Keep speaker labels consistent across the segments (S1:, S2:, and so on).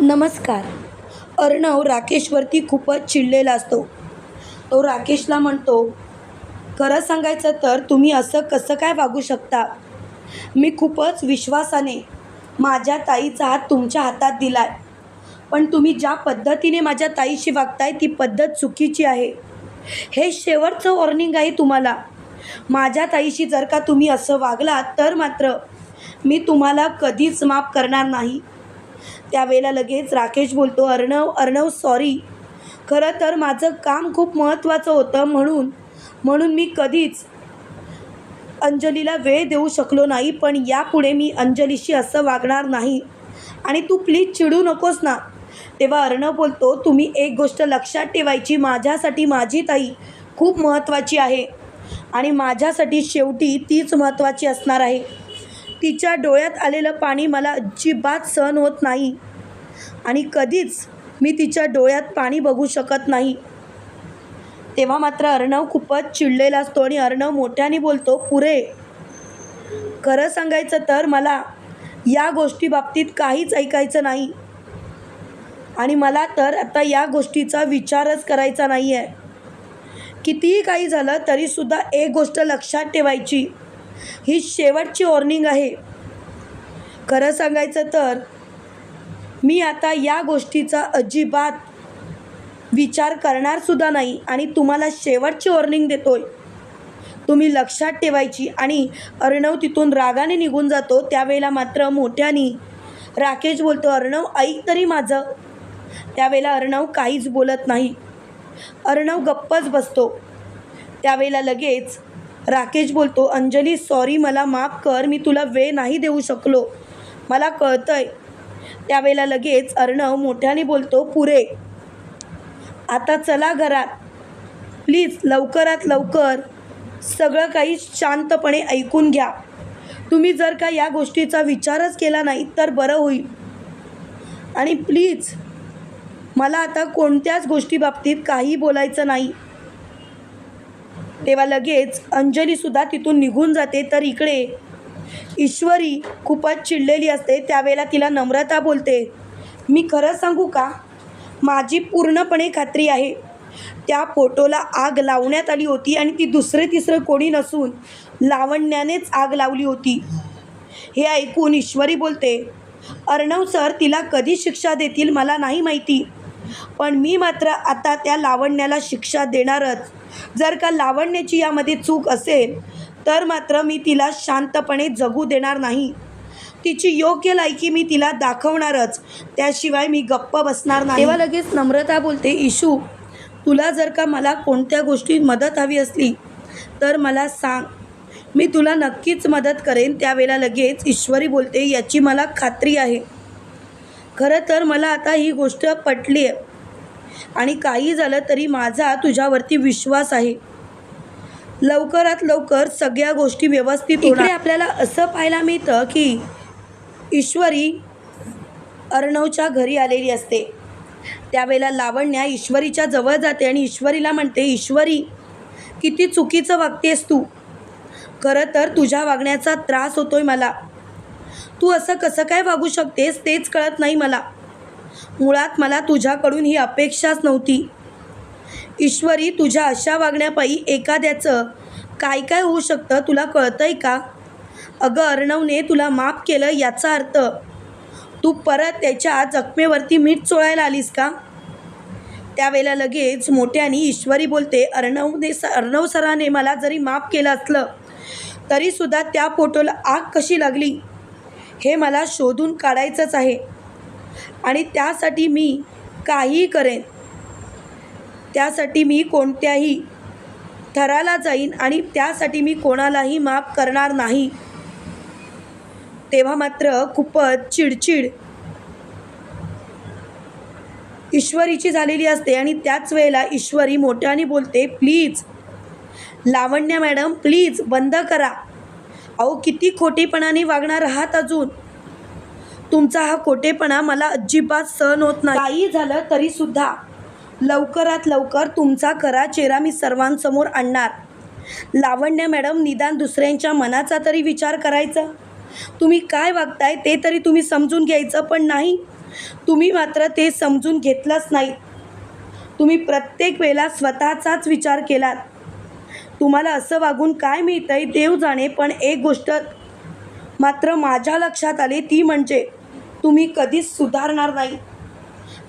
S1: नमस्कार. अर्णव राकेशवरती खूपच चिडलेला असतो. तो राकेशला म्हणतो खरं सांगायचं तर तुम्ही असं कसं काय वागू शकता? मी खूपच विश्वासाने माझ्या ताईचा हात तुमच्या हातात दिला आहे पण तुम्ही ज्या पद्धतीने माझ्या ताईशी वागताय ती पद्धत चुकीची आहे. हे शेवटचं वॉर्निंग आहे तुम्हाला. माझ्या ताईशी जर का तुम्ही असं वागलात तर मात्र मी तुम्हाला कधीच माफ करणार नाही. त्यावेळेला लगेच राकेश बोलतो अर्णव अर्णव सॉरी खरं तर माझं काम खूप महत्त्वाचं होतं म्हणून म्हणून मी कधीच अंजलीला वेळ देऊ शकलो नाही पण यापुढे मी अंजलीशी असं वागणार नाही. आणि तू प्लीज चिडू नकोस ना. तेव्हा अर्णव बोलतो तुम्ही एक गोष्ट लक्षात ठेवायची माझ्यासाठी माझी ताई खूप महत्त्वाची आहे. आणि माझ्यासाठी शेवटी तीच महत्त्वाची असणार आहे. तिच्या डोळ्यात आलेलं पाणी मला अजिबात सहन होत नाही. आणि कधीच मी तिच्या डोळ्यात पाणी बघू शकत नाही. तेव्हा मात्र अर्णव खूपच चिडलेला असतो आणि अर्णव मोठ्याने बोलतो पुरे खरं सांगायचं तर मला या गोष्टी बाबतीत काहीच ऐकायचं नाही. आणि मला तर आता या गोष्टीचा विचारच करायचा नाही आहे कितीही काही झालं तरीसुद्धा एक गोष्ट लक्षात ठेवायची. ही शेवटची वॉर्निंग आहे. खरं सांगायचं तर मी आता या गोष्टीचा अजिबात विचार करणारसुद्धा नाही आणि तुम्हाला शेवटची वॉर्निंग देतोय. तुम्ही लक्षात ठेवायची आणि अर्णव तिथून रागाने निघून जातो. त्यावेळेला मात्र मोठ्याने राकेश बोलतो अर्णव ऐक तरी माझं. त्यावेळेला अर्णव काहीच बोलत नाही. अर्णव गप्पच बसतो. त्यावेळेला लगेच राकेश बोलतो अंजली सॉरी मला माफ कर. मी तुला वेळ नाही देऊ शकलो. मला कळतंय त्यावेळेला लगेच अर्णव मोठ्याने बोलतो पुरे आता चला घरात. प्लीज लवकरात लवकर सगळं काही शांतपणे ऐकून घ्या. तुम्ही जर का या गोष्टीचा विचारच केला नाही तर बरं होईल. आणि प्लीज मला आता कोणत्याच गोष्टीबाबतीत काही बोलायचं नाही. तेव्हा लगेच अंजलीसुद्धा तिथून निघून जाते तर इकडे ईश्वरी खूपच चिडलेली असते त्यावेळेला तिला नम्रता बोलते. मी खरं सांगू का? माझी पूर्णपणे खात्री आहे. त्या फोटोला आग लावण्यात आली होती आणि ती दुसरे तिसरं कोणी नसून लावण्यानेच आग लावली होती. हे ऐकून ईश्वरी बोलते अर्णव सर तिला कधी शिक्षा देतील मला नाही माहिती. पण मी मात्र आता त्या लावण्याला शिक्षा देणारच. जर का लावण्याची यामध्ये चूक असेल तर मात्र मी तिला शांतपणे जगू देणार नाही. तिची योग्य लायकी मी तिला दाखवणारच. त्याशिवाय मी गप्प बसणार नाही. तेव्हा लगेच नम्रता बोलते इशू तुला जर का मला कोणत्या गोष्टीत मदत हवी असली तर मला सांग. मी तुला नक्कीच मदत करेन. त्यावेळेला लगेच ईश्वरी बोलते याची मला खात्री आहे. खरं तर मला आता ही गोष्ट पटली आहे आणि काही झालं तरी माझा तुझ्यावरती विश्वास आहे. लवकरात लवकर सगळ्या गोष्टी व्यवस्थित इकडे आपल्याला असं पाहायला मिळतं की ईश्वरी अर्णवच्या घरी आलेली असते. त्यावेळेला लावण्या ईश्वरीच्या जवळ जाते आणि ईश्वरीला म्हणते ईश्वरी किती चुकीचं वागतेस तू. खरं तर तुझ्या वागण्याचा त्रास होतोय मला. तू असं कसं काय वागू शकतेस तेच कळत नाही मला. मुळात मला तुझ्याकडून ही अपेक्षाच नव्हती. ईश्वरी तुझ्या अशा वागण्यापायी एखाद्याचं काय काय होऊ शकतं तुला कळतंय का? अगं अर्णवने तुला माफ केलं याचा अर्थ तू परत त्याच्या जखमेवरती मीठ चोळायला आलीस का? त्यावेळेला लगेच मोठ्याने ईश्वरी बोलते अर्णवने स अर्णव सराने मला जरी माफ केलं असलं तरीसुद्धा त्या फोटोला आग कशी लागली? हे मला शोधून काढायचंच आहे. आणि त्यासाठी मी काहीही करेन. त्यासाठी मी कोणत्याही थराला जाईन आणि त्यासाठी मी कोणालाही माफ करणार नाही. तेव्हा मात्र खूपच चिडचिड ईश्वरीची झालेली असते आणि त्याच वेळेला ईश्वरी मोठ्याने बोलते प्लीज लावण्य मॅडम प्लीज बंद करा. अहो किती खोटेपणाने वागणार आहात अजून? तुमचा हा खोटेपणा मला अजिबात सहन होत नाही. काही झालं तरीसुद्धा लवकरात लवकर तुमचा खरा चेहरा मी सर्वांसमोर आणणार. लावण्य मॅडम निदान दुसऱ्यांच्या मनाचा तरी विचार करायचा. तुम्ही काय वागताय ते तरी तुम्ही समजून घ्यायचं पण नाही. तुम्ही मात्र ते समजून घेतलंच नाही. तुम्ही प्रत्येक वेळेला स्वतःचाच विचार केलात. तुम्हाला असं वागून काय मिळतंय देव जाणे पण एक गोष्ट मात्र माझ्या लक्षात आली ती म्हणजे तुम्ही कधीच सुधारणार नाही.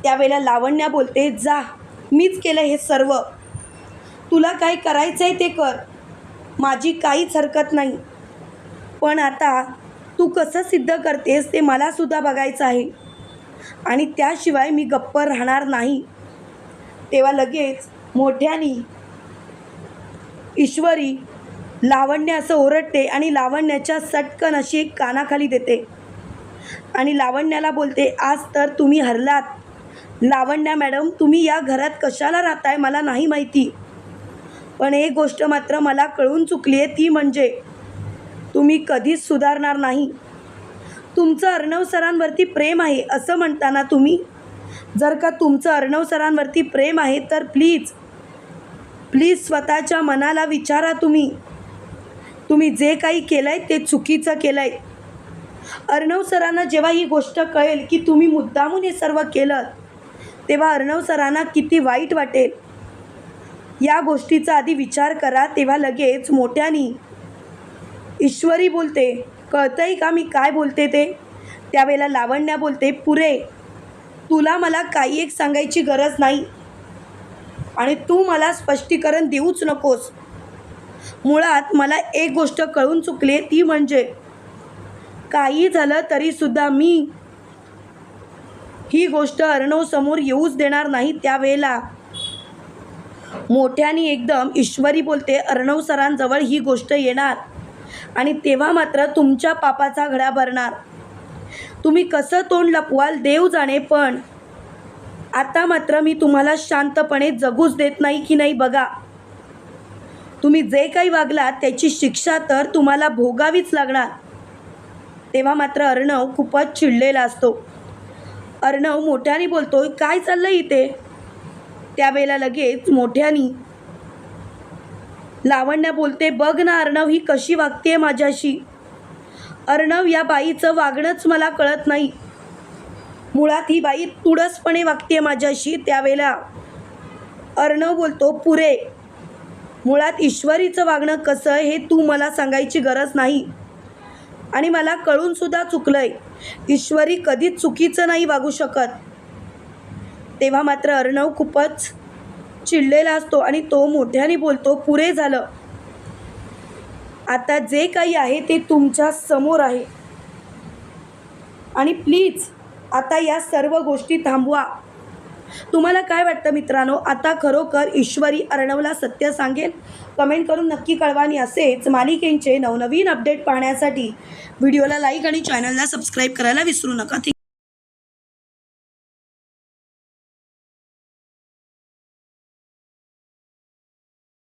S1: त्यावेळेला लावण्या बोलते जा मीच केलं हे सर्व. तुला काय करायचं आहे ते कर. माझी काहीच हरकत नाही. पण आता तू कसं सिद्ध करतेस ते मलासुद्धा बघायचं आहे. आणि त्याशिवाय मी गप्प राहणार नाही. तेव्हा लगेच मोठ्यानी ईश्वरी लावण्य असं ओरडते आणि लावण्याच्या सटकन अशी एक कानाखाली देते. आणि लावण्याला बोलते आज तर तुम्ही हरलात. लावण्या मॅडम तुम्ही या घरात कशाला राहताय मला नाही माहिती. पण एक गोष्ट मात्र मला कळून चुकली आहे ती म्हणजे तुम्ही कधीच सुधारणार नाही. तुमचं अर्णव सरांवरती प्रेम आहे असं म्हणताना तुम्ही. जर का तुमचं अर्णव सरांवरती प्रेम आहे तर प्लीज प्लीज स्वतःच्या मनाला विचारा तुम्ही. तुम्ही जे काही केलं आहे ते चुकीचं केलं आहे अर्णव सरांना जेव्हा ही गोष्ट कळेल की तुम्ही मुद्दामून हे सर्व केलं तेव्हा अर्णव सरांना किती वाईट वाटेल? या गोष्टीचा आधी विचार करा तेव्हा लगेच मोठ्यानी ईश्वरी बोलते. कळतंय का मी काय बोलते ते? त्यावेळेला लावण्या बोलते पुरे तुला मला काही एक सांगायची गरज नाही आणि तू मला स्पष्टीकरण देऊच नकोस. मुळात मला एक गोष्ट कळून चुकली आहे ती म्हणजे काही झालं तरीसुद्धा मी ही गोष्ट अर्णव समोर येऊच देणार नाही त्यावेळेला. मोठ्याने एकदम ईश्वरी बोलते अर्णव सरांजवळ ही गोष्ट येणार आणि तेव्हा मात्र तुमच्या पापाचा घडा भरणार. तुम्ही कसं तोंड लपवाल देव जाणे पण. आता मात्र मी तुम्हाला शांतपणे जगूच देत नाही की नाही बघा. तुम्ही जे काही वागलात त्याची शिक्षा तर तुम्हाला भोगावीच लागणार. तेव्हा मात्र अर्णव खूपच चिडलेला असतो. अर्णव मोठ्याने बोलतो काय चाललं इथे? त्यावेळेला लगेच मोठ्यानी लावण्या बोलते बघ ना अर्णव ही कशी वागते माझ्याशी? अर्णव या बाईचं वागणंच मला कळत नाही. मुळात ही बाई तुडसपणे वागते माझ्याशी. त्यावेळेला अर्णव बोलतो पुरे मुळात ईश्वरीचं वागणं कसं हे तू मला सांगायची गरज नाही. आणि मला कळूनसुद्धा चुकलंय. ईश्वरी कधीच चुकीचं नाही वागू शकत. तेव्हा मात्र अर्णव खूपच चिडलेला असतो आणि तो मोठ्याने बोलतो पुरे झालं. आता जे काही आहे ते तुमच्यासमोर आहे. आणि प्लीज आता या सर्व गोष्टी थांबवा. तुम्हाला काय वाटतं मित्रांनो? आता खरोखर ईश्वरी अर्णवला सत्य सांगेल? कमेंट करून नक्की कळवा आणि असेच मालिकेंचे नवनवीन अपडेट पाहण्यासाठी व्हिडिओला लाईक आणि चॅनलला सबस्क्राईब करायला विसरू नका.